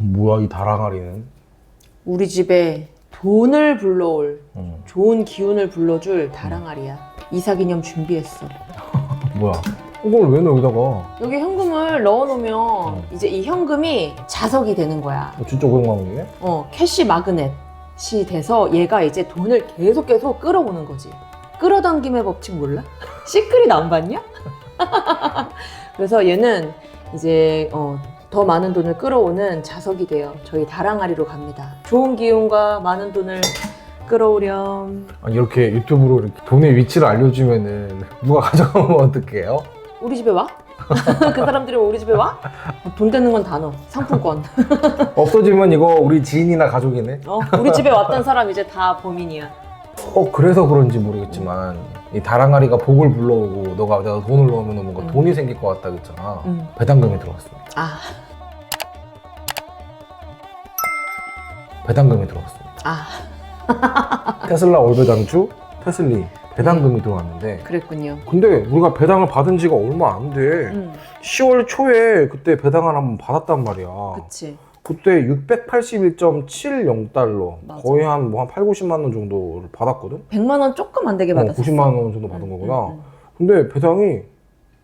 뭐야 이 다랑아리는? 우리 집에 돈을 불러올 어. 좋은 기운을 불러줄 다랑아리야. 이사 기념 준비했어. 뭐야? 이걸 왜 넣어 여기다가? 여기 현금을 넣어놓으면 어. 이제 이 현금이 자석이 되는 거야. 어, 진짜 500만 원이네? 어, 캐시 마그넷이 돼서 얘가 이제 돈을 계속 계속 끌어오는 거지. 끌어당김의 법칙 몰라? 시크릿 안 봤냐? 그래서 얘는 이제 어, 더 많은 돈을 끌어오는 자석이 돼요. 저희 다랑아리로 갑니다. 좋은 기운과 많은 돈을 끌어오렴. 아니 이렇게 유튜브로 이렇게 돈의 위치를 알려주면은 누가 가져가면 어떡해요? 우리 집에 와? 그 사람들이 우리 집에 와? 돈 되는 건다 넣어. 상품권. 없어지면 이거 우리 지인이나 가족이네? 어, 우리 집에 왔던 사람 이제 다 범인이야. 어 그래서 그런지 모르겠지만 이 다랑아리가 복을 불러오고 너가 내가 돈을 넣으면 뭔가 음. 돈이 생길 것 같다 그랬잖아 음. 배당금이 들어왔어 아, 배당금이 들어왔어 아, 테슬라 올배당주 테슬리 배당금이 들어왔는데 그랬군요. 근데 우리가 배당을 받은 지가 얼마 안 돼. 음, 10월 초에 그때 배당을 한번 받았단 말이야. 그치. 그때 681.70달러. 맞아. 거의 한 뭐한 8, 90만 원 정도를 받았거든? 100만 원 조금 안 되게 어, 받았어. 90만 원 정도 받은 음, 거구나. 음, 근데 배당이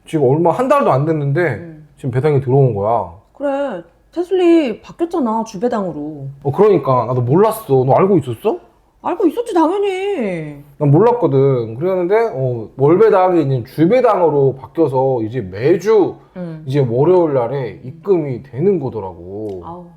지금 얼마, 한 달도 안 됐는데 음. 지금 배당이 들어온 거야. 그래. 테슬리 바뀌었잖아, 주배당으로. 어, 그러니까. 나도 몰랐어. 너 알고 있었어? 알고 있었지, 당연히. 난 몰랐거든. 그랬는데, 어, 월배당이 이제 주배당으로 바뀌어서 이제 매주 음. 이제 월요일 날에 입금이 되는 거더라고. 아우.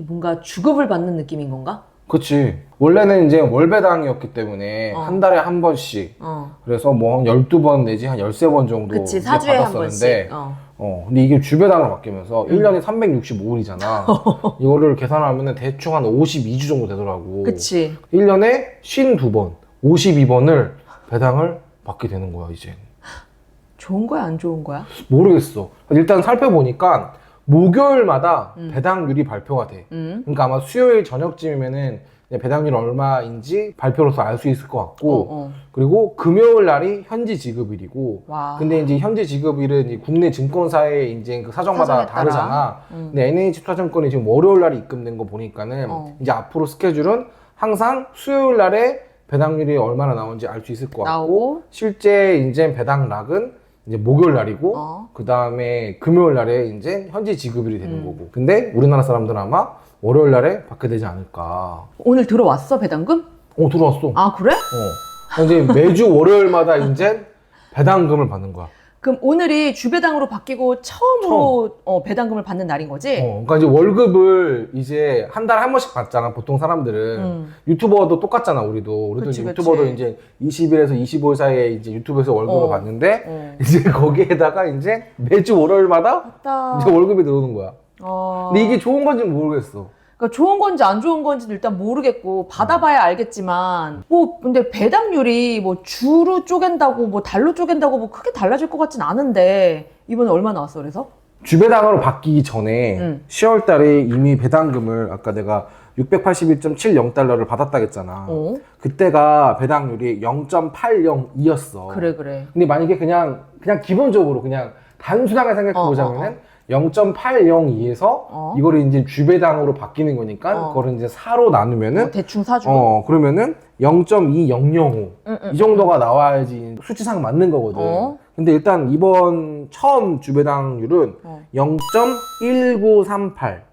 이렇게 뭔가 주급을 받는 느낌인 건가? 그치. 원래는 이제 월배당이었기 때문에 어. 한 달에 한 번씩. 어. 그래서 뭐 한 12번 내지 한 13번 정도 그치, 이제 사주에 한 받았었는데, 번씩. 어. 어, 근데 이게 주배당으로 바뀌면서 음. 1년에 365일이잖아. 이거를 계산하면 대충 한 52주 정도 되더라고. 그치. 1년에 52번, 52번을 배당을 받게 되는 거야, 이제. 좋은 거야, 안 좋은 거야? 모르겠어. 일단 살펴보니까 목요일마다 음. 배당률이 발표가 돼. 음. 그러니까 아마 수요일 저녁쯤이면은 배당률 얼마인지 발표로서 알 수 있을 것 같고 어, 어. 그리고 금요일 날이 현지 지급일이고 와. 근데 이제 현지 지급일은 이 국내 증권사의 이제 그 사정마다. 다르잖아. 음. 근데 NH투자증권이 지금 월요일 날에 입금된 거 보니까는 어. 이제 앞으로 스케줄은 항상 수요일 날에 배당률이 얼마나 나오는지 알 수 있을 것 같고 나오고. 실제 이제 배당락은 이제 목요일 날이고 어. 그 다음에 금요일 날에 이제 현지 지급일이 되는 음. 거고. 근데 우리나라 사람들은 아마 월요일 날에 받게 되지 않을까. 오늘 들어왔어, 배당금? 어, 들어왔어. 아, 그래? 어. 이제 매주 월요일마다 이제 배당금을 받는 거야. 그럼 오늘이 주배당으로 바뀌고 처음으로 어, 배당금을 받는 날인 거지? 어, 그러니까 이제 월급을 이제 한 달에 한 번씩 받잖아. 보통 사람들은. 음. 유튜버도 똑같잖아, 우리도. 우리도 그치, 이제 그치. 유튜버도 이제 20일에서 25일 사이에 이제 유튜브에서 월급을 어. 받는데 어. 이제 거기에다가 이제 매주 월요일마다 맞다. 이제 월급이 들어오는 거야. 어. 근데 이게 좋은 건지 는 모르겠어. 그러니까 좋은 건지 안 좋은 건지는 일단 모르겠고 받아봐야 알겠지만 뭐 근데 배당률이 뭐 주로 쪼갠다고 뭐 달로 쪼갠다고 뭐 크게 달라질 것 같진 않은데 이번에 얼마 나왔어 그래서? 주배당으로 바뀌기 전에 음. 10월 달에 이미 배당금을 아까 내가 681.70달러를 받았다 했잖아. 어 그때가 배당률이 0.802였어. 그래 그래 근데 만약에 그냥 그냥 기본적으로 그냥 단순하게 생각해 어, 보자면은 0.802에서 어. 이거를 이제 주배당으로 바뀌는 거니까 어. 그거를 이제 4로 나누면은 뭐 대충 사주고 어 그러면은 0.2005 응, 응. 이 정도가 나와야지 수치상 맞는 거거든. 어. 근데 일단 이번 처음 주배당률은 어. 0.1938.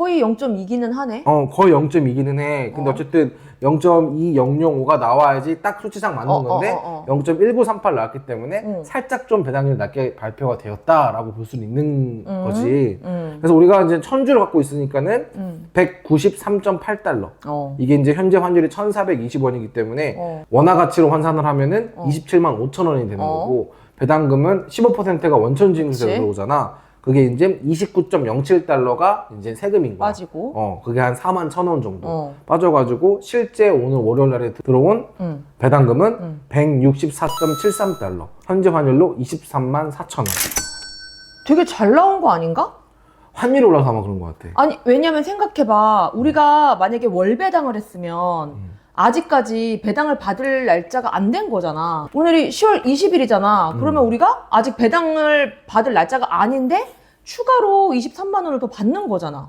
거의 0.2기는 하네 어, 거의 0.2기는 해. 근데 어. 어. 쨌든 0.2005가 나와야지 딱 수치상 맞는 어, 건데 어, 어, 어. 0.1938 나왔기 때문에 응. 살짝 좀 배당률이 낮게 발표가 되었다라고 볼 수는 있는 음. 거지. 음. 그래서 우리가 이제 천주를 갖고 있으니까는 음. 193.8달러. 어. 이게 이제 현재 환율이 1,420원이기 때문에 어. 원화 가치로 환산을 하면은 어. 27만 5천 원이 되는 어. 거고 배당금은 15%가 원천 징수세로 그치. 들어오잖아. 그게 이제 29.07달러가 이제 세금인 거야. 빠지고 어, 그게 한 4만 1천 원 정도 어. 빠져가지고 실제 오늘 월요일 날에 들어온 응. 배당금은 응. 164.73달러. 현재 환율로 23만 4천 원. 되게 잘 나온 거 아닌가? 환율이 올라서 아마 그런 것 같아. 아니 왜냐면 생각해봐 우리가 만약에 월배당을 했으면 음. 아직까지 배당을 받을 날짜가 안 된 거잖아 오늘이 10월 20일이잖아 그러면 음. 우리가 아직 배당을 받을 날짜가 아닌데 추가로 23만 원을 더 받는 거잖아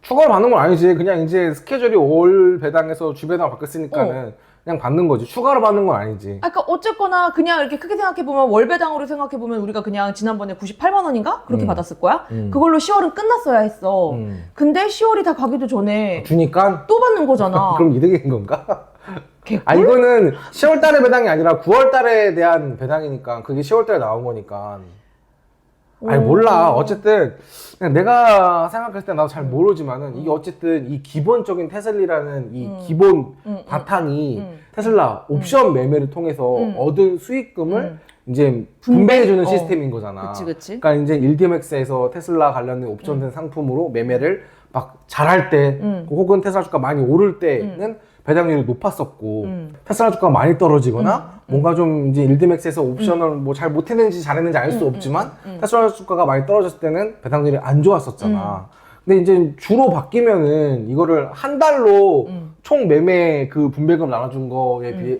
추가로 받는 건 아니지. 그냥 이제 스케줄이 올 배당에서 주 배당 바뀌었으니까는 그냥 받는 거지. 추가로 받는 건 아니지. 아, 그러니까 어쨌거나 그냥 이렇게 크게 생각해 보면 월배당으로 생각해 보면 우리가 그냥 지난번에 98만 원인가 그렇게 음. 받았을 거야. 음. 그걸로 10월은 끝났어야 했어. 음. 근데 10월이 다 가기도 전에 주니까 또 받는 거잖아. 그럼 이득인 건가? 개꿀? 아 이거는 10월 달에 배당이 아니라 9월 달에 대한 배당이니까 그게 10월 달에 나온 거니까. 아니 오. 몰라. 어쨌든 그냥 내가 생각했을 때 나도 잘 음. 모르지만은 이게 어쨌든 이 기본적인 테슬리라는 이 음. 기본 음, 음, 바탕이 음. 테슬라 옵션 매매를 통해서 음. 얻은 수익금을 음. 이제 분배? 분배해주는 어. 시스템인 거잖아. 그치 그치. 그러니까 이제 일디맥스에서 테슬라 관련된 옵션된 상품으로 매매를 막 잘할 때 음. 혹은 테슬라 주가 많이 오를 때는 배당률이 높았었고 음. 테슬라 주가 가 많이 떨어지거나 음. 뭔가 좀 이제 일디맥스에서 옵션을 뭐 잘 못했는지 잘했는지 알수 음. 없지만 음. 테슬라 주가가 많이 떨어졌을 때는 배당률이 안 좋았었잖아. 근데 이제 주로 바뀌면은 이거를 한 달로 음. 총 매매 그 분배금 나눠준 거에 비해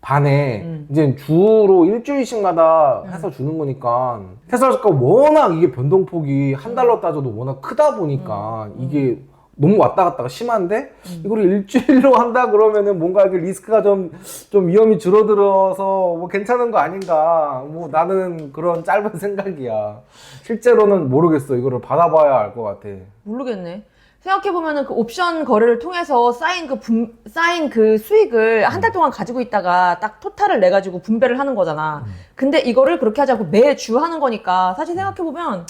반에 음. 이제 주로 일주일씩마다 해서 주는 거니까 테슬라 주가 워낙 이게 변동폭이 한 달로 따져도 워낙 크다 보니까 이게 너무 왔다 갔다가 심한데 음. 이거를 일주일로 한다 그러면은 뭔가 이게 리스크가 좀 좀 위험이 줄어들어서 뭐 괜찮은 거 아닌가. 뭐 나는 그런 짧은 생각이야. 실제로는 모르겠어. 이거를 받아봐야 알 것 같아. 모르겠네. 생각해 보면은 그 옵션 거래를 통해서 쌓인 그 분, 쌓인 그 수익을 한 달 동안 가지고 있다가 딱 토탈을 내 가지고 분배를 하는 거잖아. 근데 이거를 그렇게 하자고 매주 하는 거니까 사실 생각해 보면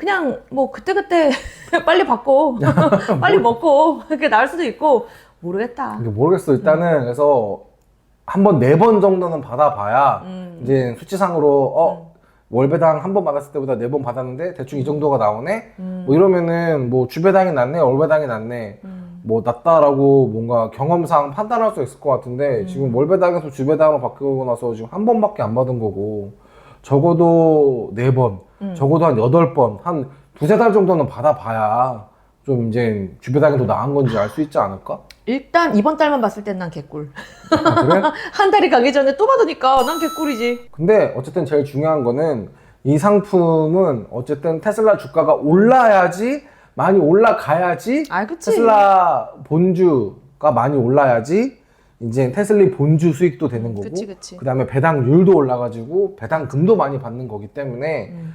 그냥 뭐 그때 그때 빨리 받고 빨리 먹고 그게 나을 수도 있고 모르겠다. 이게 모르겠어 일단은 그래서 한 번 네 번 정도는 받아봐야 음. 이제 수치상으로 어 월배당 한 번 받았을 때보다 네 번 받았는데 대충 이 정도가 나오네 음. 뭐 이러면은 뭐 주배당이 낫네 월배당이 낫네 음. 뭐 낫다라고 뭔가 경험상 판단할 수 있을 것 같은데 음. 지금 월배당에서 주배당으로 바뀌고 나서 지금 한 번밖에 안 받은 거고 적어도 네 번 음. 적어도 한 여덟 번 한 두세 달 정도는 받아봐야 좀 이제 더 나은 건지 알 수 있지 않을까? 일단 이번 달만 봤을 땐 난 개꿀. 아, 그래? 한 달이 가기 전에 또 받으니까 난 개꿀이지. 근데 어쨌든 제일 중요한 거는 이 상품은 어쨌든 테슬라 주가가 올라야지 많이 올라가야지 아, 그치. 테슬라 본주가 많이 올라야지 이제 테슬리 본주 수익도 되는 거고 그치, 그치. 다음에 배당률도 올라가지고 배당금도 많이 받는 거기 때문에 음.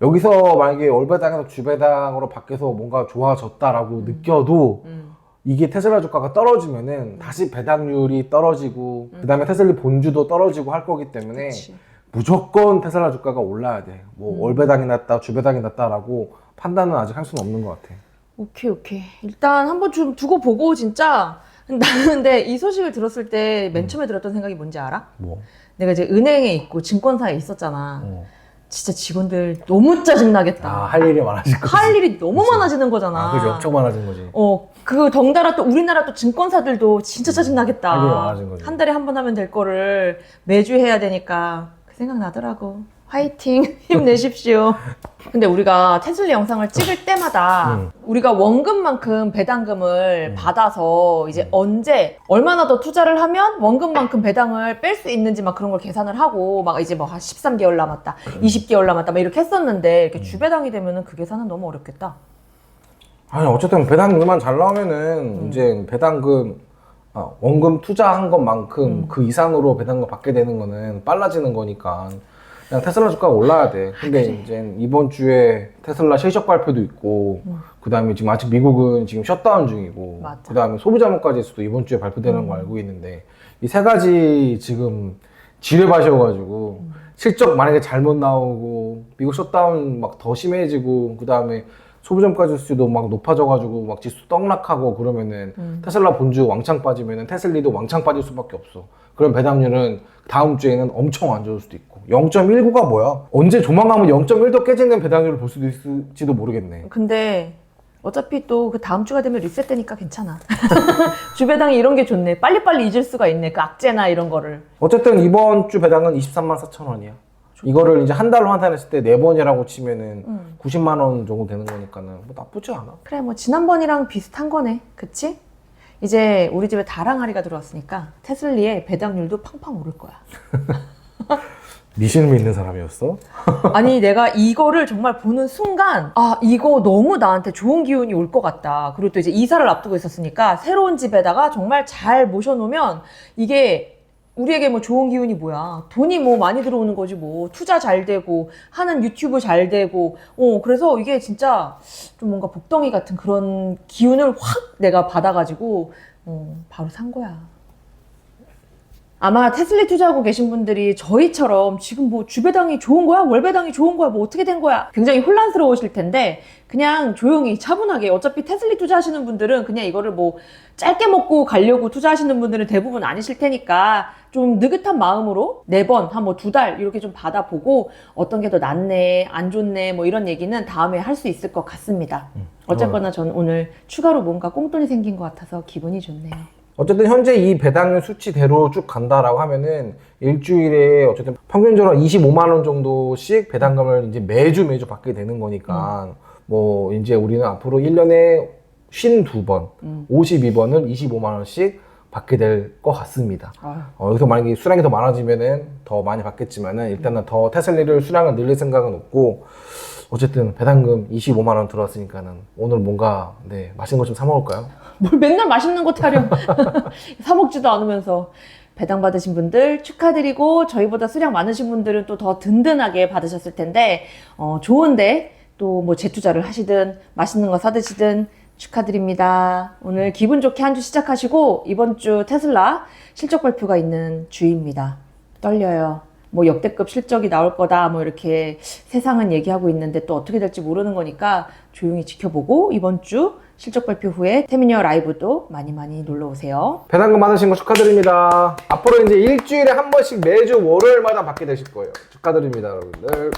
여기서 만약에 월배당에서 주배당으로 바뀌어서 뭔가 좋아졌다라고 느껴도 음. 이게 테슬라 주가가 떨어지면은 다시 배당률이 떨어지고 그다음에 테슬리 본주도 떨어지고 할 거기 때문에 그치. 무조건 테슬라 주가가 올라야 돼. 뭐 음. 월배당이 났다, 주배당이 났다라고 판단은 아직 할 수는 없는 것 같아. 오케이 오케이 일단 한번 좀 두고 보고 진짜 나는 근데 이 소식을 들었을 때 맨 처음에 들었던 생각이 뭔지 알아? 뭐? 내가 이제 은행에 있고 증권사에 있었잖아 어. 진짜 직원들 너무 짜증나겠다 아, 할 일이 많아질 거지. 할 일이 너무 그치. 많아지는 거잖아 아, 그지. 엄청 많아진 거지. 어, 그 덩달아 또 우리나라 또 증권사들도 진짜 짜증나겠다. 할 일이 많아진 거지. 한 달에 한 번 하면 될 거를 매주 해야 되니까 그 생각 나더라고. 화이팅 힘내십시오. 근데 우리가 테슬라 영상을 찍을 때마다 음. 우리가 원금만큼 배당금을 음. 받아서 이제 언제 얼마나 더 투자를 하면 원금만큼 배당을 뺄 수 있는지 막 그런 걸 계산을 하고 막 이제 뭐한 13개월 남았다, 음. 20개월 남았다 막 이렇게 했었는데 이렇게 주배당이 되면은 그 계산은 너무 어렵겠다. 아니, 어쨌든 배당금만 잘 나오면은 음. 이제 배당금, 아, 원금 투자한 것만큼 음. 그 이상으로 배당금 받게 되는 거는 빨라지는 거니까. 그냥 테슬라 주가가 올라야 돼. 근데 그래. 이제 이번 주에 테슬라 실적 발표도 있고, 음. 그 다음에 지금 아직 미국은 지금 셧다운 중이고, 맞아. 그 다음에 소비자물가지수도 이번 주에 발표되는 음. 거 알고 있는데, 이 세 가지 지금 지뢰밭이어가지고, 음. 실적 만약에 잘못 나오고, 미국 셧다운 막 더 심해지고, 그 다음에 소비자물가 지수도 막 높아져가지고, 막 지수 떡락하고 그러면은, 음. 테슬라 본주 왕창 빠지면은 테슬리도 왕창 빠질 수밖에 없어. 그럼 배당률은 다음 주에는 엄청 안 좋을 수도 있고. 0.19가 뭐야? 언제 조만간면 0.1도 깨지는 배당률을 볼 수도 있을지도 모르겠네. 근데 어차피 또 그 다음 주가 되면 리셋되니까 괜찮아. 주배당이 이런 게 좋네. 빨리빨리 잊을 수가 있네. 그 악재나 이런 거를. 어쨌든 이번 주 배당은 23만 4천 원이야. 이거를 이제 한 달로 환산했을 때 네 번이라고 치면은 음. 90만 원 정도 되는 거니까는 뭐 나쁘지 않아. 그래 뭐 지난번이랑 비슷한 거네. 그치? 이제 우리 집에 다랑아리가 들어왔으니까 테슬리의 배당률도 팡팡 오를 거야. 미신을 믿는 사람이었어? 아니 내가 이거를 정말 보는 순간 아 이거 너무 나한테 좋은 기운이 올 것 같다. 그리고 또 이제 이사를 앞두고 있었으니까 새로운 집에다가 정말 잘 모셔놓으면 이게 우리에게 뭐 좋은 기운이 뭐야? 돈이 뭐 많이 들어오는 거지 뭐 투자 잘 되고 하는 유튜브 잘 되고 어 그래서 이게 진짜 좀 뭔가 복덩이 같은 그런 기운을 확 내가 받아가지고 어, 바로 산 거야. 아마 테슬리 투자하고 계신 분들이 저희처럼 지금 뭐 주배당이 좋은 거야? 월배당이 좋은 거야? 뭐 어떻게 된 거야? 굉장히 혼란스러우실 텐데 그냥 조용히 차분하게 어차피 테슬리 투자하시는 분들은 그냥 이거를 뭐 짧게 먹고 가려고 투자하시는 분들은 대부분 아니실 테니까 좀 느긋한 마음으로 네 번, 한 뭐 두 달 이렇게 좀 받아보고 어떤 게 더 낫네, 안 좋네 뭐 이런 얘기는 다음에 할 수 있을 것 같습니다. 어쨌거나 저는 오늘 추가로 뭔가 꽁돈이 생긴 것 같아서 기분이 좋네요. 어쨌든 현재 이 배당률 수치대로 쭉 간다라고 하면은 일주일에 어쨌든 평균적으로 25만 원 정도씩 배당금을 이제 매주 매주 받게 되는 거니까 뭐 이제 우리는 앞으로 1년에 52번, 음. 52번을 25만 원씩 받게 될 것 같습니다. 아유. 어, 여기서 만약에 수량이 더 많아지면은 더 많이 받겠지만은 일단은 더 테슬리를 수량을 늘릴 생각은 없고 어쨌든 배당금 25만 원 들어왔으니까는 오늘 뭔가 네 맛있는 거 좀 사 먹을까요? 뭘 맨날 맛있는 거 타령 사 먹지도 않으면서 배당 받으신 분들 축하드리고 저희보다 수량 많으신 분들은 또 더 든든하게 받으셨을 텐데 어, 좋은데 또 뭐 재투자를 하시든 맛있는 거 사 드시든 축하드립니다. 오늘 기분 좋게 한 주 시작하시고 이번 주 테슬라 실적 발표가 있는 주입니다. 떨려요. 뭐 역대급 실적이 나올 거다 뭐 이렇게 세상은 얘기하고 있는데 또 어떻게 될지 모르는 거니까 조용히 지켜보고 이번 주 실적 발표 후에 태미니어 라이브도 많이 많이 놀러 오세요. 배당금 받으신 거 축하드립니다. 앞으로 이제 일주일에 한 번씩 매주 월요일마다 받게 되실 거예요. 축하드립니다, 여러분들.